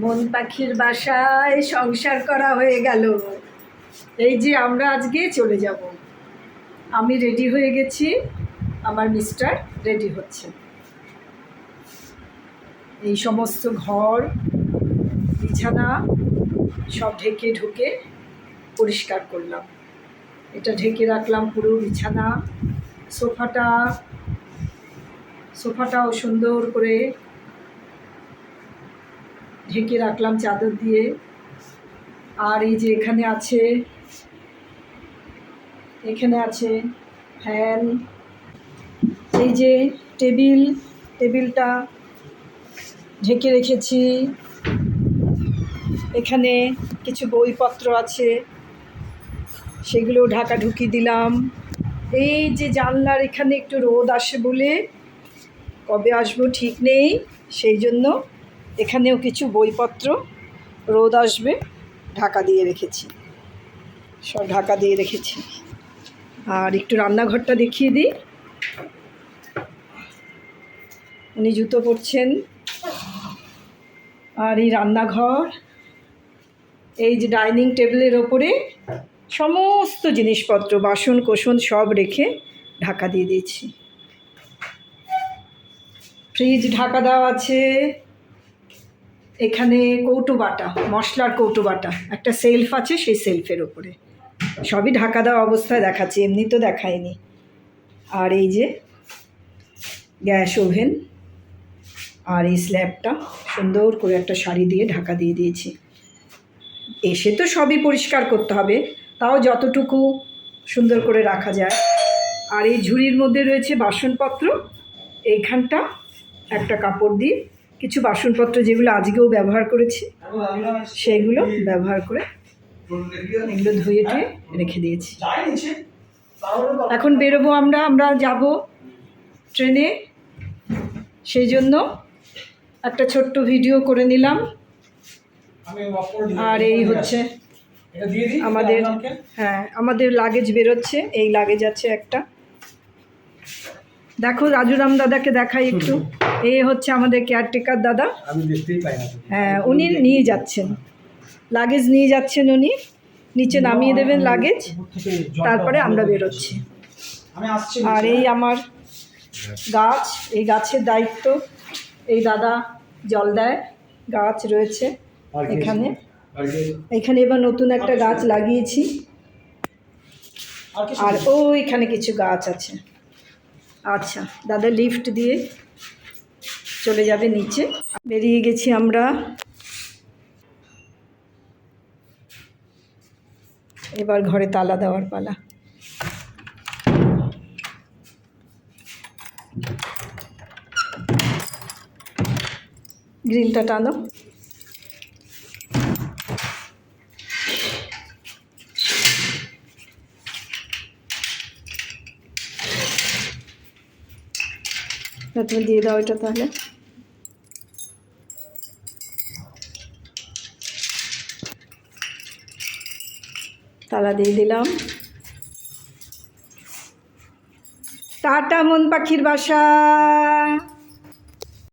মন পাখির বাসায় সংসার করা হয়ে গেল। এই যে আমরা আজকে চলে যাব। আমি রেডি হয়ে গেছি, আমার মিস্টার রেডি হচ্ছে। এই সমস্ত ঘর, বিছানা সব ঢেকে ঢুকে পরিষ্কার করলাম। এটা ঢেকে রাখলাম পুরো বিছানা। সোফাটা, সোফাটাও সুন্দর করে ঢেকে রাখলাম চাদর দিয়ে। আর এই যে এখানে আছে এখানে আছে ফ্যান। এই যে টেবিল, টেবিলটা ঢেকে রেখেছি। এখানে কিছু বইপত্র আছে সেগুলো ঢাকা ঢুকি দিলাম। এই যে জানলার এখানে একটু রোদ আসে বলে কবে আসব ঠিক নেই, সেই জন্য এখানেও কিছু বইপত্র রোদ আসবে, ঢাকা দিয়ে রেখেছি। সব ঢাকা দিয়ে রেখেছি। আর একটু রান্নাঘরটা দেখিয়ে দিই। উনি জুতো পরছেন। আর এই রান্নাঘর, এই যে ডাইনিং টেবিলের ওপরে সমস্ত জিনিসপত্র, বাসন কোসন সব রেখে ঢাকা দিয়ে দিয়েছি। ফ্রিজ ঢাকা দেওয়া আছে। এখানে কৌটো বাটা, মশলার কৌটো বাটা, একটা সেলফ আছে সেই সেলফের ওপরে। সবই ঢাকা দেওয়া অবস্থায় দেখাচ্ছি, এমনি তো দেখায়নি আর এই যে গ্যাস ওভেন আর এই স্ল্যাবটা, সুন্দর করে একটা শাড়ি দিয়ে ঢাকা দিয়ে দিয়েছি। এসে তো সবই পরিষ্কার করতে হবে, তাও যতটুকু সুন্দর করে রাখা যায়। আর এই ঝুড়ির মধ্যে রয়েছে বাসনপত্র, এইখানটা একটা কাপড় দিয়ে কিছু বাসনপত্র যেগুলো আজকেও ব্যবহার করেছি, সেগুলো ব্যবহার করে এগুলো ধুয়ে টুয়ে রেখে দিয়েছি। এখন বেরোবো আমরা আমরা যাব ট্রেনে। সেই জন্য একটা ছোট্ট ভিডিও করে নিলাম। আর এই হচ্ছে আমাদের হ্যাঁ আমাদের লাগেজ বেরোচ্ছে, এই লাগেজ আছে একটা। দেখো রাজুরাম দাদাকে দেখাই একটু। এই হচ্ছে আমাদের কেয়ারটেকার দাদা। হ্যাঁ উনি নিয়ে যাচ্ছেন। লাগেজ নিয়ে যাচ্ছেন উনি। নিচে নামিয়ে দেবেন লাগেজ তারপরে আমরা বেরোচ্ছি। আর এই আমার গাছ এই গাছের দায়িত্ব। এই দাদা জল দেয় গাছ রয়েছে এখানে। এখানে এবার নতুন একটা গাছ লাগিয়েছি। আর ও এখানে কিছু গাছ আছে। আচ্ছা দাদা লিফট দিয়ে চলে যাবে নিচে। বেরিয়ে গেছি আমরা। এবার ঘরে তালা দেওয়ার পালা। গ্রিলটা টানো। তুমি দিয়ে দাও এটা তাহলে। তালা দিয়ে দিলাম। টাটা মন পাখির বাসা।